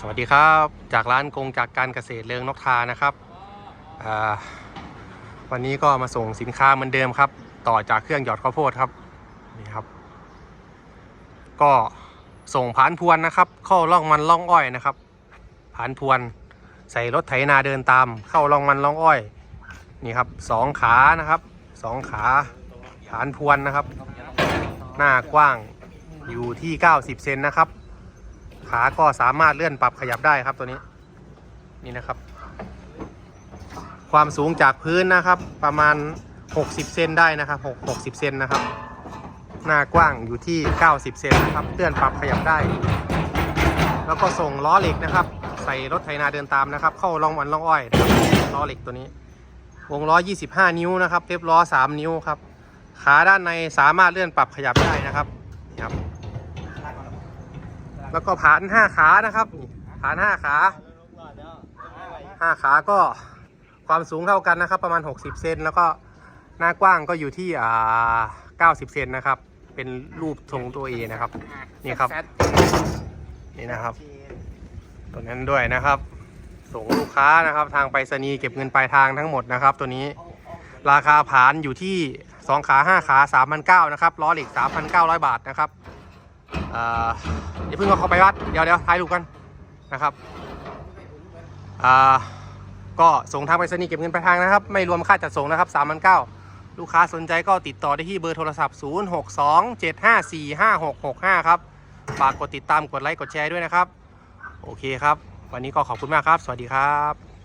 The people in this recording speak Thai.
สวัสดีครับ จากร้านกงจากการเกษตรเรืองนกทานะครับ วันนี้ก็มาส่งสินค้าเหมือนเดิมครับ ต่อจากเครื่องหยอดข้าวโพดครับนี่ครับ ก็ส่งผานพวนนะครับเข้าร่องมันร่องอ้อยนะครับผานพวน ใส่รถไถนาเดินตาม เข้าร่องมันร่องอ้อยนี่ครับสองขานะครับสองขาผานพวนนะครับ หน้ากว้างอยู่ที่ 90 เซนนะครับ ขาก็สามารถเลื่อนปรับขยับได้ครับตัวนี้ นี่นะครับ ความสูงจากพื้นนะครับประมาณ 60 เซนได้นะครับ6 60 เซนนะครับ หน้ากว้างอยู่ที่ 90 เซนนะครับ เลื่อนปรับขยับได้ แล้วก็ส่งล้อเหล็กนะครับ ใส่รถไถนาเดินตามนะครับ เข้าร่องมันร่องอ้อยนะครับล้อเหล็กตัวนี้ วงล้อ 25 นิ้วนะครับเทปล้อ 3 นิ้วครับ ขาด้านในสามารถเลื่อนปรับขยับได้นะครับนี่ครับ แล้วก็ผานห้าขานะครับผานห้าขาห้าขาก็ความสูงเท่ากันนะครับ ประมาณ 60 เซนแล้วก็หน้ากว้างก็อยู่ที่อ่า90 เซนนะครับ เป็นรูปทรงตัวเอนะครับ นี่ครับ นี่นะครับตัวนั้นด้วยนะครับ ส่งลูกค้านะครับ ทางไปรษณีย์เก็บเงินปลายทางทั้งหมดนะครับ ตัวนี้ราคาผานอยู่ที่ 2 ขา 5 ขา 3,900นะครับล้อเหล็ก 3,900 บาทนะครับ อย่าเพิ่งเอาเขาไปวัด เดี๋ยวเดี๋ยวถ่ายรูปกันนะครับอ่าก็ส่งทางไปรษณีย์เก็บเงินปลายทางนะครับ ไม่รวมค่าจัดส่งนะครับ3,900ลูกค้าสนใจก็ติดต่อได้ที่เบอร์โทรศัพท์ 0627545665 ครับ ฝากกดติดตามกดไลค์กดแชร์ด้วยนะครับ โอเคครับ วันนี้ก็ขอบคุณมากครับ สวัสดีครับ